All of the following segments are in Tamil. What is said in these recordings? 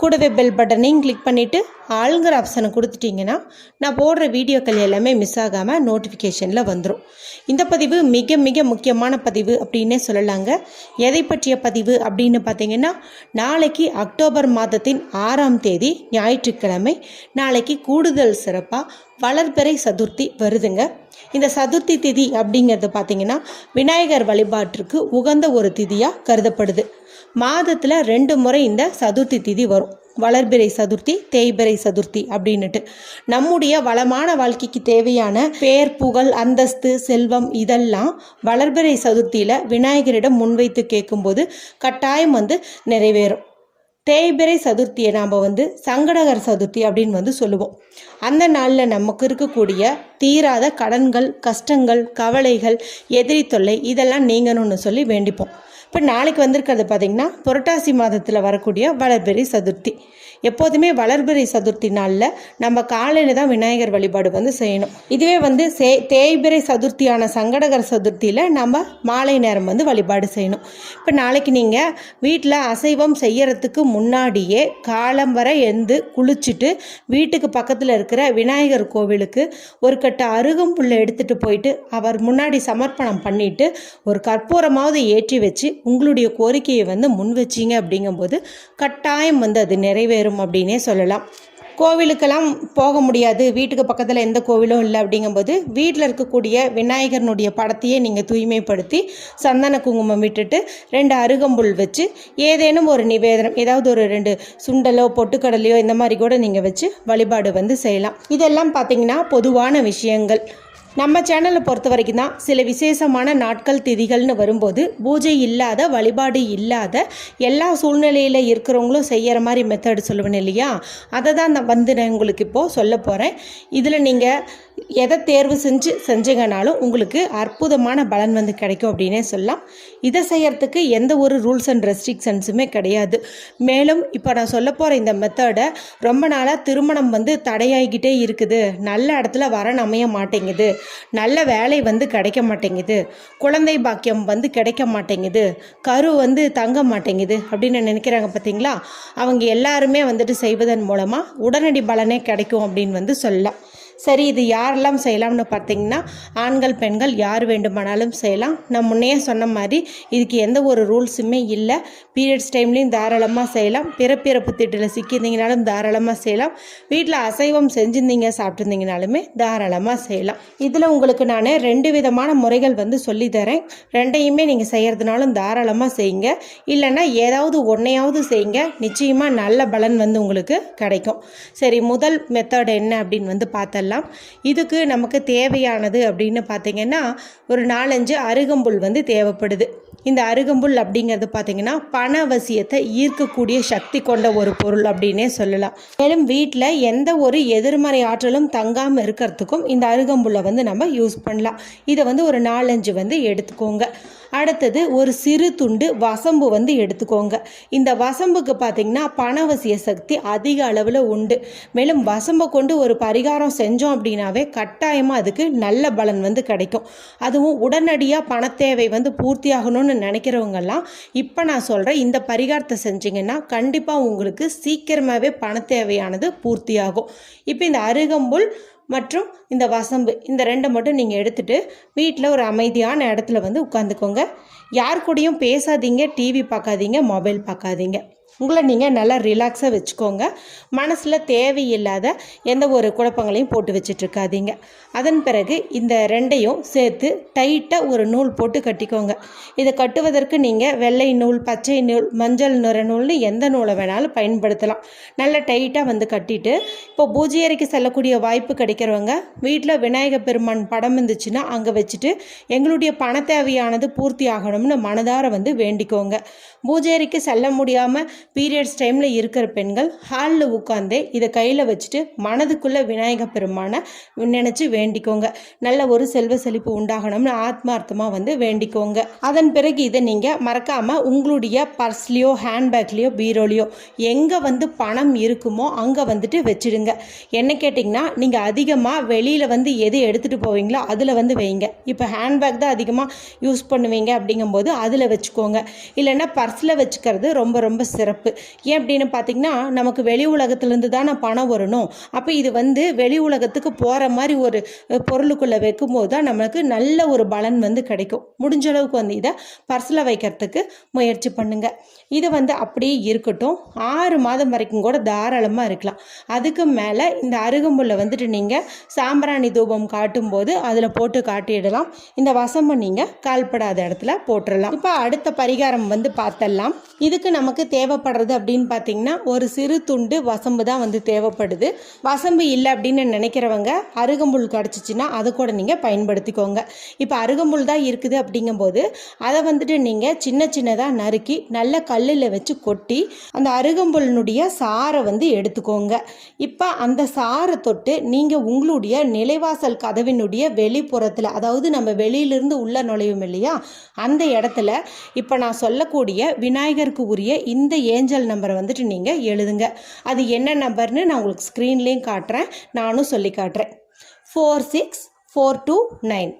கூடவே பெல் பட்டனையும் கிளிக் பண்ணிவிட்டு ஆளுங்கிற ஆப்ஷனை கொடுத்துட்டிங்கன்னா நான் போடுற வீடியோக்கள் எல்லாமே மிஸ் ஆகாமல் நோட்டிஃபிகேஷனில் வந்துடும் இந்த பதிவு மிக மிக முக்கியமான பதிவு அப்படின்னே சொல்லலாங்க. எதை பற்றிய பதிவு அப்படின்னு பார்த்தீங்கன்னா நாளைக்கு அக்டோபர் மாதத்தின் ஆறாம் தேதி ஞாயிற்றுக்கிழமை நாளைக்கு கூடுதல் சிறப்பாக வளர்பிறை சதுர்த்தி வருதுங்க. இந்த சதுர்த்தி திதி அப்படிங்கிறது பார்த்தீங்கன்னா விநாயகர் வழிபாட்டிற்கு உகந்த ஒரு திதியாக கருதப்படுது. மாதத்தில் ரெண்டு முறை இந்த சதுர்த்தி திதி வரும். வளர்பிறை சதுர்த்தி தேய்பிறை சதுர்த்தி அப்படின்னுட்டு. நம்முடைய வளமான வாழ்க்கைக்கு தேவையான பேர் புகழ் அந்தஸ்து செல்வம் இதெல்லாம் வளர்பிறை சதுர்த்தியில் விநாயகரிடம் முன்வைத்து கேட்கும்போது கட்டாயம் வந்து நிறைவேறும். தேய்பிறை சதுர்த்தியை நாம் வந்து சங்கடகர சதுர்த்தி அப்படின்னு வந்து சொல்லுவோம். அந்த நாளில் நமக்கு இருக்கக்கூடிய தீராத கடன்கள் கஷ்டங்கள் கவலைகள் எதிரி தொல்லை இதெல்லாம் நீங்கணும்னு சொல்லி வேண்டிப்போம். இப்போ நாளைக்கு வந்திருக்கிறது பார்த்திங்கன்னா புரட்டாசி மாதத்தில் வரக்கூடிய வளர்பெரி சதுர்த்தி. எப்போதுமே வளர்பிறை சதுர்த்தி நாளில் நம்ம காலையில் தான் விநாயகர் வழிபாடு வந்து செய்யணும். இதுவே வந்து சே தேய்பிறை சதுர்த்தியான சங்கடகர சதுர்த்தியில் நம்ம மாலை நேரம் வந்து வழிபாடு செய்யணும். இப்போ நாளைக்கு நீங்கள் வீட்டில் அசைவம் செய்யறதுக்கு முன்னாடியே காலம் வரை எழுந்து குளிச்சுட்டு வீட்டுக்கு பக்கத்தில் இருக்கிற விநாயகர் கோவிலுக்கு ஒரு கட்ட அருகம்புல்லை எடுத்துகிட்டு போயிட்டு அவர் முன்னாடி சமர்ப்பணம் பண்ணிட்டு ஒரு கற்பூரமாவது ஏற்றி வச்சு உங்களுடைய கோரிக்கையை வந்து முன் வச்சீங்க அப்படிங்கும்போது கட்டாயம் வந்து அது நிறைவேறும். அப்படின்னே சொல்லலாம். கோவிலுக்கெல்லாம் போக முடியாது. வீட்டுக்கு பக்கத்தில் எந்த கோவிலும் இல்லை அப்படிங்கும்போது வீட்டில் இருக்கக்கூடிய விநாயகர்னுடைய படத்தையே நீங்கள் தூய்மைப்படுத்தி சந்தன குங்குமம் விட்டுட்டு ரெண்டு அருகம்புல் வச்சு ஏதேனும் ஒரு நிவேதனம் ஏதாவது ஒரு ரெண்டு சுண்டலோ பொட்டுக்கடலையோ இந்த மாதிரி கூட நீங்கள் வச்சு வழிபாடு வந்து செய்யலாம். இதெல்லாம் பார்த்தீங்கன்னா பொதுவான விஷயங்கள். நம்ம சேனலை பொறுத்த வரைக்கும் தான் சில விசேஷமான நாட்கள் திதிகள்னு வரும்போது பூஜை இல்லாத வழிபாடு இல்லாத எல்லா சூழ்நிலையில் இருக்கிறவங்களும் செய்கிற மாதிரி மெத்தட் சொல்லுவேன் இல்லையா? அதை தான் நான் வந்து நான் உங்களுக்கு இப்போது சொல்ல போகிறேன் இதில் நீங்கள் எதை தேர்வு செஞ்சு செஞ்சீங்கனாலும் உங்களுக்கு அற்புதமான பலன் வந்து கிடைக்கும் அப்படின்னே சொல்லலாம். இதை செய்யறதுக்கு எந்த ஒரு ரூல்ஸ் அண்ட் ரெஸ்ட்ரிக்ஷன்ஸுமே கிடையாது. மேலும் இப்போ நான் சொல்ல போகிற இந்த மெத்தடை ரொம்ப நாளாக திருமணம் வந்து தடையாகிக்கிட்டே இருக்குது. நல்ல இடத்துல வரன் அமைய மாட்டேங்குது. நல்ல வேலை வந்து கிடைக்க மாட்டேங்குது. குழந்தை பாக்கியம் வந்து கிடைக்க மாட்டேங்குது. கரு வந்து தங்க மாட்டேங்குது அப்படின்னு நினைக்கிறாங்க பார்த்தீங்களா அவங்க எல்லாருமே வந்துட்டு செய்வதன் மூலமாக உடனடி பலனே கிடைக்கும் அப்படின்னு வந்து சொல்லலாம். சரி இது யாரெல்லாம் செய்யலாம்னு பார்த்தீங்கன்னா ஆண்கள் பெண்கள் யார் வேண்டுமானாலும் செய்யலாம். நான் முன்னையே சொன்ன மாதிரி இதுக்கு எந்த ஒரு ரூல்ஸுமே இல்லை. பீரியட்ஸ் டைம்லேயும் தாராளமாக செய்யலாம். பிறப்பிறப்பு திட்டில் சிக்கியிருந்தீங்கனாலும் தாராளமாக செய்யலாம். வீட்டில் அசைவம் செஞ்சுருந்தீங்க சாப்பிட்ருந்தீங்கனாலுமே தாராளமாக செய்யலாம். இதில் உங்களுக்கு நான் ரெண்டு விதமான முறைகள் வந்து சொல்லித்தரேன். ரெண்டையுமே நீங்கள் செய்கிறதுனாலும் தாராளமாக செய்யுங்க. இல்லைன்னா ஏதாவது ஒன்றையாவது செய்யுங்க. நிச்சயமாக நல்ல பலன் வந்து உங்களுக்கு கிடைக்கும். சரி முதல் மெத்தட் என்ன அப்படின்னு வந்து பார்த்தலாம் இதுக்கு நமக்கு தேவையானது அப்படின்னு பார்த்தீங்கன்னா ஒரு நாலஞ்சு அருகம்புல் வந்து தேவைப்படுது. இந்த அருகம்புல் அப்படிங்கிறது பார்த்தீங்கன்னா பணவசியத்தை ஈர்க்கக்கூடிய சக்தி கொண்ட ஒரு பொருள் அப்படின்னே சொல்லலாம். மேலும் வீட்டில் எந்த ஒரு எதிர்மறை ஆற்றலும் தங்காமல் இருக்கிறதுக்கும் இந்த அருகம்புல்லை வந்து நம்ம யூஸ் பண்ணலாம். இதை வந்து ஒரு நாலஞ்சு வந்து எடுத்துக்கோங்க. அடுத்தது ஒரு சிறு துண்டு வசம்பு வந்து எடுத்துக்கோங்க. இந்த வசம்புக்கு பார்த்தீங்கன்னா பணவசிய சக்தி அதிக அளவில் உண்டு. மேலும் வசம்பை கொண்டு ஒரு பரிகாரம் செஞ்சோம் அப்படின்னாவே கட்டாயமாக அதுக்கு நல்ல பலன் வந்து கிடைக்கும். அதுவும் உடனடியாக பணத்தேவை வந்து பூர்த்தியாகணும்னு நினைக்கிறவங்கெல்லாம் இப்போ நான் சொல்கிறேன் இந்த பரிகாரத்தை செஞ்சீங்கன்னா கண்டிப்பாக உங்களுக்கு சீக்கிரமாகவே பணத்தேவையானது பூர்த்தியாகும். இப்போ இந்த அருகம்புல் மற்றும் இந்த வசம்பு இந்த ரெண்டை மட்டும் நீங்கள் எடுத்துகிட்டு வீட்டில் ஒரு அமைதியான இடத்துல வந்து உட்காந்துக்கோங்க யார் கூடயும் பேசாதீங்க டிவி பார்க்காதீங்க மொபைல் பார்க்காதீங்க. உங்களை நீங்கள் நல்லா ரிலாக்ஸாக வச்சுக்கோங்க. மனசில் தேவையில்லாத எந்த ஒரு குழப்பங்களையும் போட்டு வச்சிட்ருக்காதீங்க. அதன் பிறகு இந்த ரெண்டையும் சேர்த்து டைட்டாக ஒரு நூல் போட்டு கட்டிக்கோங்க. இதை கட்டுவதற்கு நீங்கள் வெள்ளை நூல் பச்சை நூல் மஞ்சள் நிற நூல்னு எந்த நூலை வேணாலும் பயன்படுத்தலாம். நல்லா டைட்டாக வந்து கட்டிட்டு இப்போ பூஜை அறைக்கு செல்லக்கூடிய வாய்ப்பு கிடைக்கிறவங்க வீட்டில் விநாயகர் பெருமான் படம் இருந்துச்சுன்னா அங்கே வச்சுட்டு எங்களுடைய பண தேவையானது பூர்த்தி ஆகணும்னு மனதார வந்து வேண்டிக்கோங்க. பூஜை அறைக்கு செல்ல முடியாமல் பீரியட்ஸ் டைமில் இருக்கிற பெண்கள் ஹாலில் உட்காந்தே இதை கையில் வச்சுட்டு மனதுக்குள்ளே விநாயக பெருமானை நினச்சி வேண்டிக்கோங்க. நல்ல ஒரு செல்வ செழிப்பு உண்டாகணும்னு ஆத்மார்த்தமாக வந்து வேண்டிக்கோங்க. அதன் பிறகு இதை நீங்கள் மறக்காமல் உங்களுடைய பர்ஸ்லேயோ ஹேண்ட்பேக்லேயோ பீரோலையோ எங்கே வந்து பணம் இருக்குமோ அங்கே வந்துட்டு வச்சுடுங்க. என்ன கேட்டிங்கன்னா நீங்கள் அதிகமாக வெளியில் வந்து எது எடுத்துகிட்டு போவீங்களோ அதில் வந்து வைங்க. இப்போ ஹேண்ட்பேக் தான் அதிகமாக யூஸ் பண்ணுவீங்க அப்படிங்கும்போது அதில் வச்சுக்கோங்க. இல்லைன்னா பர்ஸில் வச்சுக்கிறது ரொம்ப ரொம்ப சிறப்பு சிறப்பு. ஏன் அப்படின்னு பார்த்தீங்கன்னா நமக்கு வெளி உலகத்துலேருந்து தானே பணம் வரணும். அப்போ இது வந்து வெளி உலகத்துக்கு போகிற மாதிரி ஒரு பொருளுக்குள்ளே வைக்கும்போது தான் நமக்கு நல்ல ஒரு பலன் வந்து கிடைக்கும். முடிஞ்ச அளவுக்கு வந்து இதை பர்ஸில் வைக்கிறதுக்கு முயற்சி பண்ணுங்க. இது வந்து அப்படியே இருக்கட்டும். ஆறு மாதம் வரைக்கும் கூட தாராளமாக இருக்கலாம். அதுக்கு மேலே இந்த அருகம்புல்லை வந்துட்டு நீங்கள் சாம்பிராணி தூபம் காட்டும்போது அதில் போட்டு காட்டிடலாம். இந்த வசம்பை நீங்கள் கால்படாத இடத்துல போட்டுடலாம். இப்போ அடுத்த பரிகாரம் வந்து பார்த்தலாம் இதுக்கு நமக்கு தேவைப்படுறது அப்படின்னு பார்த்தீங்கன்னா ஒரு சிறு துண்டு வசம்பு தான் வந்து தேவைப்படுது. வசம்பு இல்லை அப்படின்னு நினைக்கிறவங்க அருகம்புல் கிடச்சிச்சின்னா அதை கூட நீங்கள் பயன்படுத்திக்கோங்க. இப்போ அருகம்புல் தான் இருக்குது அப்படிங்கும்போது அதை வந்துட்டு நீங்கள் சின்ன சின்னதாக நறுக்கி நல்ல கல்லில் வச்சு கொட்டி அந்த அருகம்புல்னுடைய சாறை வந்து எடுத்துக்கோங்க. இப்போ அந்த சாறை தொட்டு நீங்கள் உங்களுடைய நிலைவாசல் கதவினுடைய வெளிப்புறத்தில் அதாவது நம்ம வெளியிலிருந்து உள்ள நுழையும் இல்லையா அந்த இடத்துல இப்போ நான் சொல்லக்கூடிய விநாயகருக்கு உரிய இந்த ஏஞ்சல் நம்பரை வந்துட்டு நீங்கள் எழுதுங்க. அது என்ன நம்பர்னு நான் உங்களுக்கு ஸ்க்ரீன்லேயும் காட்டுறேன். நானும் சொல்லி காட்டுறேன். Four six four two nine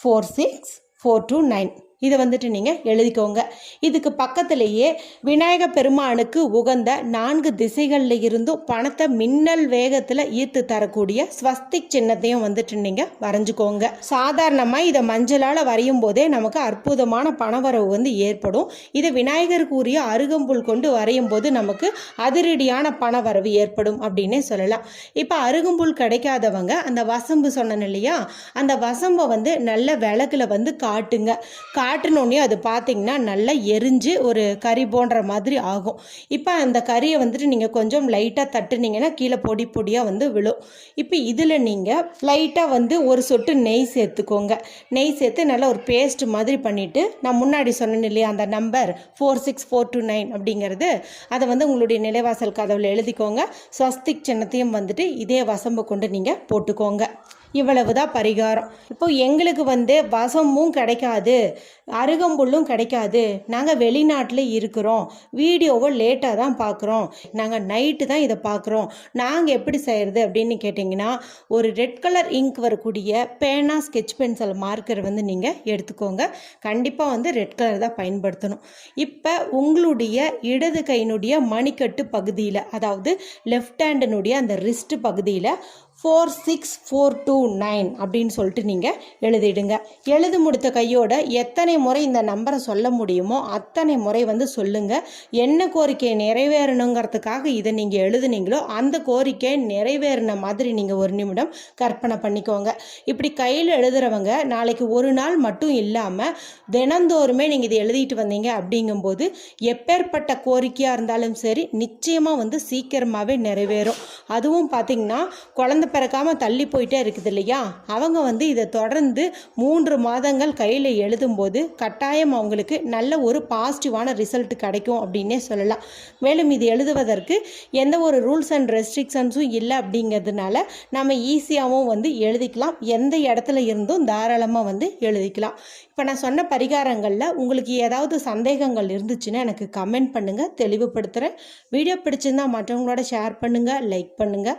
four six four two nine இதை வந்துட்டு நீங்கள் எழுதிக்கோங்க. இதுக்கு பக்கத்திலேயே விநாயக பெருமானுக்கு உகந்த நான்கு திசைகளில் இருந்தும் பணத்தை மின்னல் வேகத்தில் ஈர்த்து தரக்கூடிய ஸ்வஸ்திக் சின்னத்தையும் வந்துட்டு நீங்கள் வரைஞ்சிக்கோங்க. சாதாரணமாக இதை மஞ்சளால் வரையும் போதே நமக்கு அற்புதமான பணவரவு வந்து ஏற்படும். இதை விநாயகருக்கு உரிய அருகம்புல் கொண்டு வரையும் போது நமக்கு அதிரடியான பணவரவு ஏற்படும் அப்படின்னே சொல்லலாம். இப்போ அருகம்புல் கிடைக்காதவங்க அந்த வசம்பு சொன்னேன் இல்லையா? அந்த வசம்பை வந்து நல்ல விளக்குல வந்து காட்டுங்க. காட்டினோடனே அது பார்த்தீங்கன்னா நல்லா எரிஞ்சு ஒரு கறி போன்ற மாதிரி ஆகும். இப்போ அந்த கறியை வந்துட்டு நீங்கள் கொஞ்சம் லைட்டாக தட்டுனீங்கன்னா கீழே பொடி பொடியாக வந்து விழும். இப்போ இதில் நீங்கள் லைட்டாக வந்து ஒரு சொட்டு நெய் சேர்த்துக்கோங்க. நெய் சேர்த்து நல்லா ஒரு பேஸ்ட் மாதிரி பண்ணிவிட்டு நான் முன்னாடி சொன்னேன் இல்லையா அந்த number four six four two nine அப்படிங்கிறது அதை வந்து உங்களுடைய நிலைவாசல் கதவில் எழுதிக்கோங்க. ஸ்வஸ்திக் சின்னத்தையும் வந்துட்டு இதே வசம்பு கொண்டு நீங்கள் போட்டுக்கோங்க. இவ்வளவு தான் பரிகாரம். இப்போ எங்களுக்கு வந்து வசமும் கிடைக்காது அருகம்புல்லும் கிடைக்காது. நாங்கள் வெளிநாட்டில் இருக்கிறோம். வீடியோவை லேட்டாக தான் பார்க்குறோம் நாங்கள் நைட்டு தான் இதை பார்க்குறோம் நாங்கள் எப்படி செய்கிறது அப்படின்னு கேட்டிங்கன்னா ஒரு ரெட் கலர் இங்க் வரக்கூடிய பேனா ஸ்கெட்ச் பென்சில் மார்க்கர் வந்து நீங்கள் எடுத்துக்கோங்க. கண்டிப்பாக வந்து ரெட் கலர் தான் பயன்படுத்தணும். இப்போ உங்களுடைய இடது கையினுடைய மணிக்கட்டு பகுதியில் அதாவது லெஃப்ட் ஹேண்டினுடைய அந்த ரிஸ்ட் பகுதியில் four six four two nine அப்படின்னு சொல்லிட்டு நீங்கள் எழுதிடுங்க. எழுதி முடித்த கையோட எத்தனை முறை இந்த நம்பரை சொல்ல முடியுமோ அத்தனை முறை வந்து சொல்லுங்கள் என்ன கோரிக்கை நிறைவேறணுங்கிறதுக்காக இதை நீங்கள் எழுதுனீங்களோ அந்த கோரிக்கை நிறைவேறின மாதிரி நீங்கள் ஒரு நிமிடம் கற்பனை பண்ணிக்கோங்க. இப்படி கையில் எழுதுறவங்க நாளைக்கு ஒரு நாள் மட்டும் இல்லாமல் தினந்தோறுமே நீங்கள் இதை எழுதிட்டு வந்தீங்க அப்படிங்கும்போது எப்பேற்பட்ட கோரிக்கையாக இருந்தாலும் சரி நிச்சயமாக வந்து சீக்கிரமாகவே நிறைவேறும். அதுவும் பார்த்திங்கன்னா குழந்தை பிறக்காம தள்ளி போயிட்டே இருக்குது இல்லையா? அவங்க வந்து இதை தொடர்ந்து மூன்று மாதங்கள் கையில் எழுதும்போது கட்டாயம் அவங்களுக்கு நல்ல ஒரு பாசிட்டிவான ரிசல்ட் கிடைக்கும் அப்படின்னே சொல்லலாம். மேலும் இது எழுதுவதற்கு எந்த ஒரு ரூல்ஸ் அண்ட் ரெஸ்ட்ரிக்ஷன்ஸும் இல்லை அப்படிங்கிறதுனால நம்ம ஈஸியாகவும் வந்து எழுதிக்கலாம். எந்த இடத்துல இருந்தும் தாராளமாக வந்து எழுதிக்கலாம். இப்போ நான் சொன்ன பரிகாரங்களில் உங்களுக்கு ஏதாவது சந்தேகங்கள் இருந்துச்சுன்னா எனக்கு கமெண்ட் பண்ணுங்கள் தெளிவுபடுத்துகிறேன் வீடியோ பிடிச்சிருந்தா மற்றவங்களோட ஷேர் பண்ணுங்கள் லைக் பண்ணுங்கள்